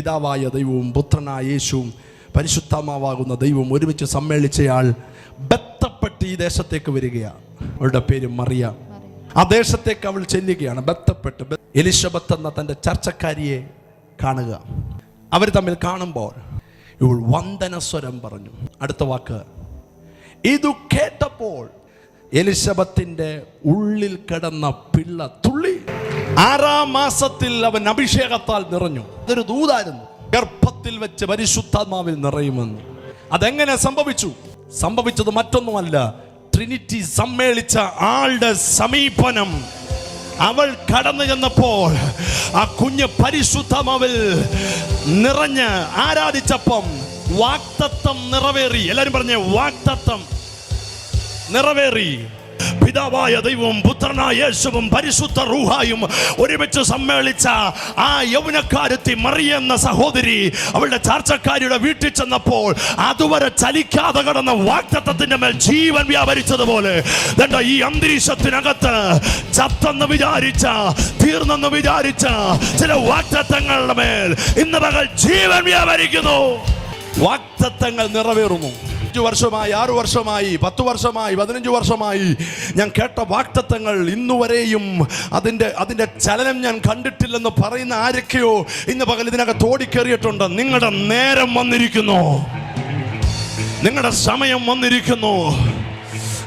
പിതാവായ ദൈവവും പുത്രനായ യേശുവും പരിശുദ്ധമാവാകുന്ന ദൈവം ഒരുമിച്ച് സമ്മേളിച്ചയാൾ ബത്തപ്പെട്ട് ഈ ദേശത്തേക്ക് വരികയാണ്. അവളുടെ പേര് മറിയ. ആ ദേശത്തേക്ക് അവൾ ചെല്ലുകയാണ്. ബത്തപ്പെട്ട് എലിശബത്ത് എന്ന തന്റെ ചർച്ചക്കാരിയെ കാണുക. അവർ തമ്മിൽ കാണുമ്പോൾ ഇവൾ വന്ദനസ്വരം പറഞ്ഞു. അടുത്ത വാക്ക്. ഇതു കേട്ടപ്പോൾ എലിശബത്തിന്റെ ഉള്ളിൽ കിടന്ന പിള്ള തുള്ളി. ആറാം മാസത്തിൽ അവൻ അഭിഷേകത്താൽ നിറഞ്ഞു. അതൊരു ദൂതായിരുന്നു. ഗർഭത്തിൽ വെച്ച് പരിശുദ്ധാത്മാവിൽ നിറയുമെന്ന്. അതെങ്ങനെ സംഭവിച്ചു? സംഭവിച്ചത് മറ്റൊന്നുമല്ല. ട്രിനിറ്റി സമ്മേളിച്ച ആളുടെ സമീപനം. അവൾ കടന്നു ചെന്നപ്പോൾ ആ കുഞ്ഞ് പരിശുദ്ധമാവിൽ നിറഞ്ഞ് ആരാധിച്ചപ്പം വാക്തത്വം നിറവേറി. എല്ലാവരും പറഞ്ഞേ വാക്തത്വം നിറവേറി. പിതാവായ ദൈവവും പുത്രനായ യേശുവും പരിശുദ്ധ റൂഹായും ഒരുമിച്ച് സമ്മേളിച്ച ആ യൗവനക്കാരത്തി മറിയെന്ന സഹോദരി അവളുടെ ചാർച്ചക്കാരിയുടെ വീട്ടിൽ ചെന്നപ്പോൾ അതുവരെ ചലിക്കാതെ കടന്ന വാക്തത്വത്തിന്റെ മേൽ ജീവൻ വ്യാപരിച്ചതുപോലെ ഈ അന്തരീക്ഷത്തിനകത്ത് ചത്തെന്ന് വിചാരിച്ച തീർന്നെന്ന് വിചാരിച്ച ചില വാക്തത്വങ്ങളുടെ മേൽ ഇന്ന് പകൽ ജീവൻ വ്യാപരിക്കുന്നു. വാക്തത്വങ്ങൾ നിറവേറുന്നു. അഞ്ചു വർഷമായി ആറു വർഷമായി പത്ത് വർഷമായി പതിനഞ്ച് വർഷമായി ഞാൻ കേട്ട വാക്തത്വങ്ങൾ ഇന്നുവരെയും അതിന്റെ അതിന്റെ ചലനം ഞാൻ കണ്ടിട്ടില്ലെന്ന് പറയുന്ന ആരൊക്കെയോ ഇന്ന് പകൽ ഇതിനകത്ത് ഓടിക്കേറിയിട്ടുണ്ട്. നിങ്ങളുടെ നേരം വന്നിരിക്കുന്നു. നിങ്ങളുടെ സമയം വന്നിരിക്കുന്നു.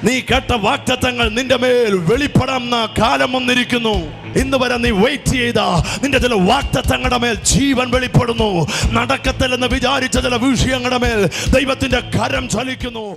നീ കേട്ട വാക്തത്വങ്ങൾ നിന്റെ മേൽ വെളിപ്പെടാം കാലം വന്നിരിക്കുന്നു. ഇന്ന് വരെ നീ വെയിറ്റ് ചെയ്ത നിന്റെ ചില വാക്തത്വങ്ങളുടെ മേൽ ജീവൻ വെളിപ്പെടുന്നു. നടക്കത്തില്ലെന്ന് വിചാരിച്ച ചില വിഷയങ്ങളുടെ മേൽ ദൈവത്തിന്റെ കരം ചലിക്കുന്നു.